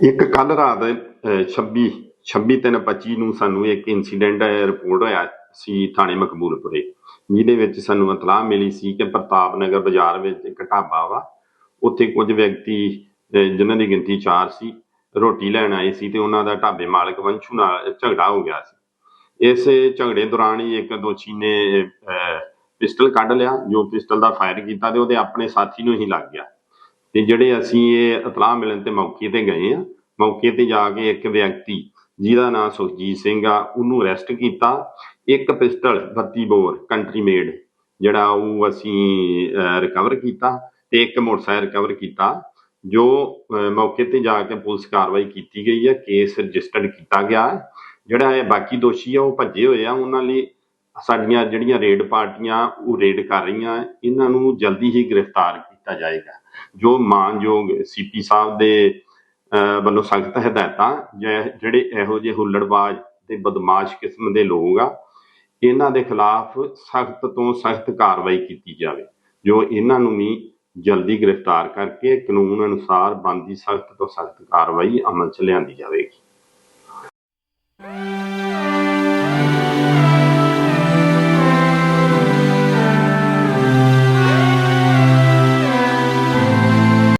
ਇੱਕ ਕੱਲ ਰਾਤ ਅਹ, 26 26 ਤਿੰਨ 25 ਨੂੰ ਸਾਨੂੰ ਇੱਕ ਇਨਸੀਡੈਂਟ ਰਿਪੋਰਟ ਹੋਇਆ ਸੀ ਥਾਣੇ ਮਕਬੂਲਪੁਰੇ ਜਿਹਦੇ ਵਿੱਚ ਸਾਨੂੰ ਇਤਲਾਹ ਮਿਲੀ ਸੀ ਕਿ ਪ੍ਰਤਾਪ ਨਗਰ ਬਾਜ਼ਾਰ ਵਿੱਚ ਇੱਕ ਢਾਬਾ ਵਾ ਉੱਥੇ ਕੁਝ ਵਿਅਕਤੀ ਅਹ, ਜਿਨ੍ਹਾਂ ਦੀ ਗਿਣਤੀ 4 ਸੀ ਰੋਟੀ ਲੈਣ ਆਏ ਸੀ ਤੇ ਉਹਨਾਂ ਦਾ ਢਾਬੇ ਮਾਲਕ ਵੰਸ਼ੂ ਨਾਲ ਝਗੜਾ ਹੋ ਗਿਆ ਸੀ। ਇਸ ਝਗੜੇ ਦੌਰਾਨ ਹੀ ਇੱਕ ਦੋਸ਼ੀ ਨੇ ਅਹ, ਪਿਸਟਲ ਕੱਢ ਲਿਆ ਜੋ ਪਿਸਟਲ ਦਾ ਫਾਇਰ ਕੀਤਾ ਤੇ ਉਹਦੇ ਆਪਣੇ ਸਾਥੀ ਨੂੰ ਹੀ ਲੱਗ ਗਿਆ। ਤੇ ਜਿਹੜੇ ਅਸੀਂ ਇਹ ਇਤਲਾਹ ਮਿਲਣ ਤੇ ਮੌਕੇ ਤੇ ਗਏ ਆ ਮੌਕੇ ਤੇ ਜਾ ਕੇ ਇੱਕ ਵਿਅਕਤੀ ਜਿਹਦਾ ਨਾਮ ਸੁਖਜੀਤ ਸਿੰਘ ਆ, ਉਹਨੂੰ ਅਰੈਸਟ ਕੀਤਾ। ਇੱਕ ਪਿਸਟਲ 32 ਬੋਰ ਕੰਟਰੀ ਮੇਡ ਜਿਹੜਾ ਉਹ ਅਸੀਂ ਰਿਕਵਰ ਕੀਤਾ ਤੇ ਇੱਕ ਮੋਟਰਸਾਈਕਲ ਰਿਕਵਰ ਕੀਤਾ, ਜੋ ਮੌਕੇ ਤੇ ਜਾ ਕੇ ਪੁਲਿਸ ਕਾਰਵਾਈ ਕੀਤੀ ਗਈ ਹੈ ਕੇਸ ਰਜਿਸਟਰਡ ਕੀਤਾ ਗਿਆ। ਹੈ ਜਿਹੜਾ ਇਹ ਬਾਕੀ ਦੋਸ਼ੀ ਆ, ਉਹ ਭੱਜੇ ਹੋਏ ਆ, ਉਹਨਾਂ ਲਈ ਸਾਡੀਆਂ ਜਿਹੜੀਆਂ ਰੇਡ ਪਾਰਟੀਆਂ ਉਹ ਰੇਡ ਕਰ ਰਹੀਆਂ, ਇਹਨਾਂ ਨੂੰ ਜਲਦੀ ਹੀ ਗ੍ਰਿਫਤਾਰ ਕੀਤਾ ਜਾਏਗਾ। ਜੋ ਮਾਨਯੋਗ ਸੀਪੀ ਸਾਹਿਬ ਦੇ ਵੱਲੋਂ ਸਖਤ ਹਦਾਇਤਾਂ ਜਿਹੜੇ ਇਹੋ ਜਿਹੇ ਹੁੱਲੜਬਾਜ਼ ਤੇ ਬਦਮਾਸ਼ ਕਿਸਮ ਦੇ ਲੋਕ ਆ, ਇਹਨਾਂ ਦੇ ਖਿਲਾਫ ਸਖਤ ਤੋਂ ਸਖਤ ਕਾਰਵਾਈ ਕੀਤੀ ਜਾਵੇ। ਜੋ ਇਹਨਾਂ ਨੂੰ ਵੀ ਜਲਦੀ ਗ੍ਰਿਫਤਾਰ ਕਰਕੇ ਕਾਨੂੰਨ ਅਨੁਸਾਰ ਬਣਦੀ ਸਖਤ ਤੋਂ ਸਖਤ ਕਾਰਵਾਈ ਅਮਲ ਚ ਲਿਆਂਦੀ ਜਾਵੇਗੀ।